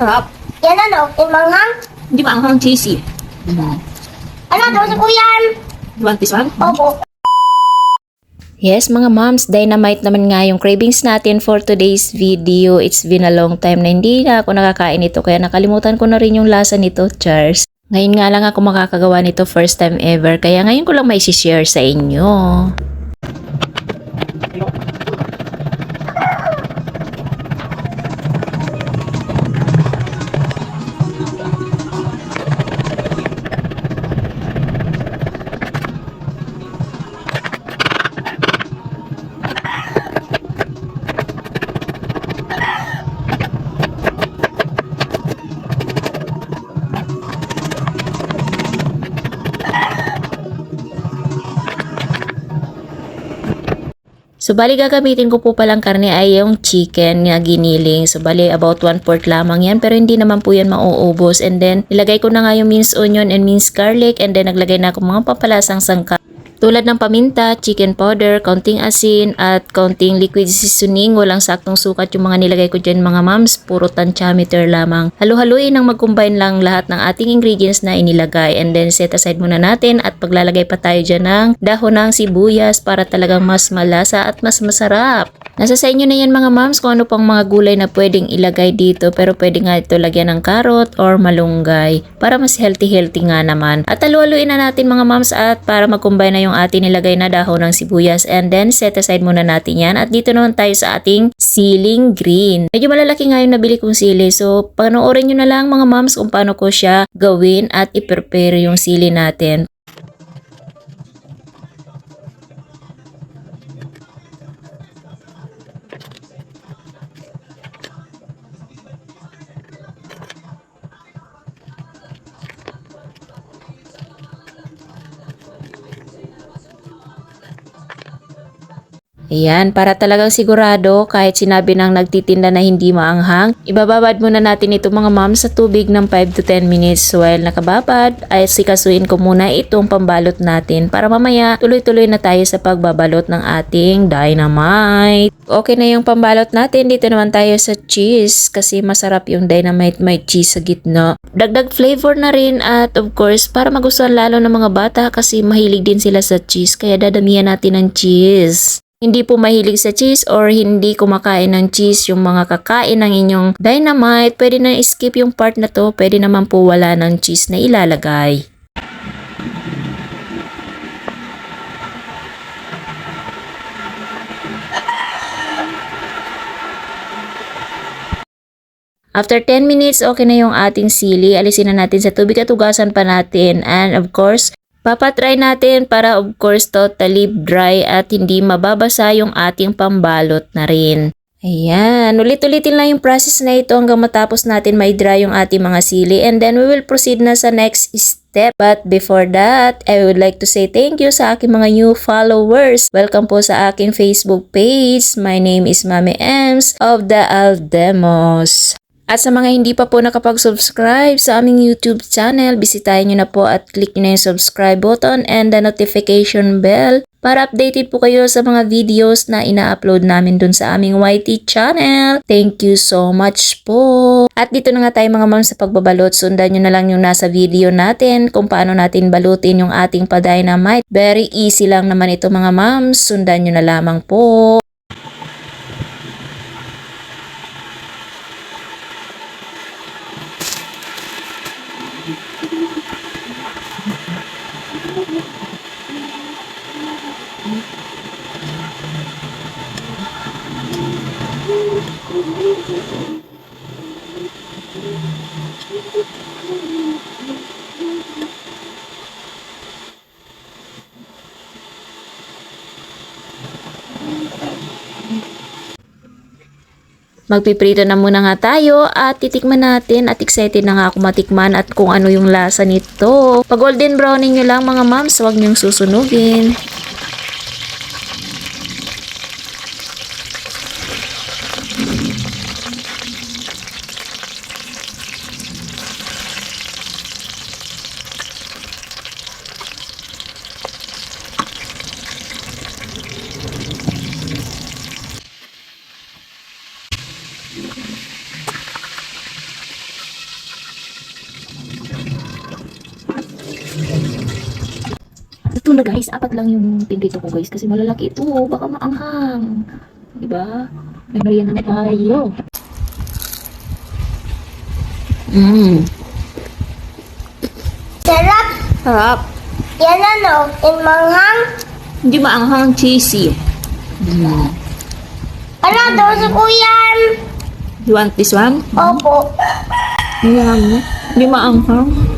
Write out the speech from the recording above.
Sarap. Yan ano, timanghang. Hindi ba ang hang cheesy? Ano, doon ko yan. You want this one? Opo. Yes, mga moms, dynamite naman nga yung cravings natin for today's video. It's been a long time na hindi na ako nakakain ito kaya nakalimutan ko na rin yung lasa nito, Charles. Ngayon nga lang ako makakagawa nito first time ever kaya ngayon ko lang may share sa inyo. So, bali gagamitin ko po palang karne ay yung chicken na giniling. So, bali about 1 fourth lamang yan. Pero hindi naman po yan mauubos. And then, nilagay ko na nga yung minced onion and minced garlic. And then, naglagay na ako mga pampalasang sangka. Tulad ng paminta, chicken powder, kaunting asin, at kaunting liquid seasoning. Walang saktong sukat yung mga nilagay ko dyan mga mams. Puro tantiameter lamang. Halu-haluin ang mag-combine lang lahat ng ating ingredients na inilagay. And then set aside muna natin at paglalagay pa tayo dyan ng dahon ng sibuyas para talagang mas malasa at mas masarap. Nasa sa inyo na yan mga mams kung ano pang mga gulay na pwedeng ilagay dito pero pwede nga ito lagyan ng carrot or malunggay para mas healthy-healthy nga naman. At halu-haluin na natin mga mams at para mag-combine na yung ating nilagay na dahon ng sibuyas and then set aside muna natin yan at dito naman tayo sa ating ceiling green. Medyo malalaki nga yung nabili kong sili so panoorin nyo na lang mga mams kung paano ko siya gawin at i-prepare yung sili natin. Ayan, para talagang sigurado kahit sinabi ng nagtitinda na hindi maanghang, ibababad muna natin ito mga ma'am sa tubig ng 5 to 10 minutes. While nakababad, ay sikasuin ko muna itong pambalot natin para mamaya tuloy-tuloy na tayo sa pagbabalot ng ating dynamite. Okay na yung pambalot natin, dito naman tayo sa cheese kasi masarap yung dynamite may cheese sa gitna. Dagdag flavor na rin at of course para magustuhan lalo ng mga bata kasi mahilig din sila sa cheese kaya dadamihan natin ng cheese hindi po mahilig sa cheese or hindi kumakain ng cheese yung mga kakain ng inyong dynamite, pwede na skip yung part na to, pwede naman po wala ng cheese na ilalagay. After 10 minutes, okay na yung ating sili. Alisin na natin sa tubig at ugasan pa natin. And of course, Papatry natin para of course totally dry at hindi mababasa yung ating pambalot na rin. Ayan, ulit-ulitin lang yung process na ito hanggang matapos natin may dry yung ating mga sili and then we will proceed na sa next step. But before that, I would like to say thank you sa aking mga new followers. Welcome po sa aking Facebook page. My name is Mami Ems of the Aldemos. At sa mga hindi pa po nakapag-subscribe sa aming YouTube channel, bisitahin nyo na po at click nyo na yung subscribe button and the notification bell para updated po kayo sa mga videos na ina-upload namin dun sa aming YT channel. Thank you so much po! At dito na nga tayo mga ma'am sa pagbabalot. Sundan nyo na lang yung nasa video natin kung paano natin balutin yung ating pa-dynamite. Very easy lang naman ito mga ma'am. Sundan nyo na lamang po. Magpiprito na muna nga tayo at titikman natin at excited na nga ako matikman at kung ano yung lasa nito. Pag golden browning nyo lang mga moms, huwag nyong susunugin. Na guys, apat lang yung pinrito ko guys kasi malalaki ito. Baka maanghang. Diba? May merienda na tayo. Mmm. Sarap. Sarap. Yan ano, yung manghang. Hindi maanghang cheesy. Mm. Ano daw si Kuya? You want this one? Opo. Yan. Hindi maanghang.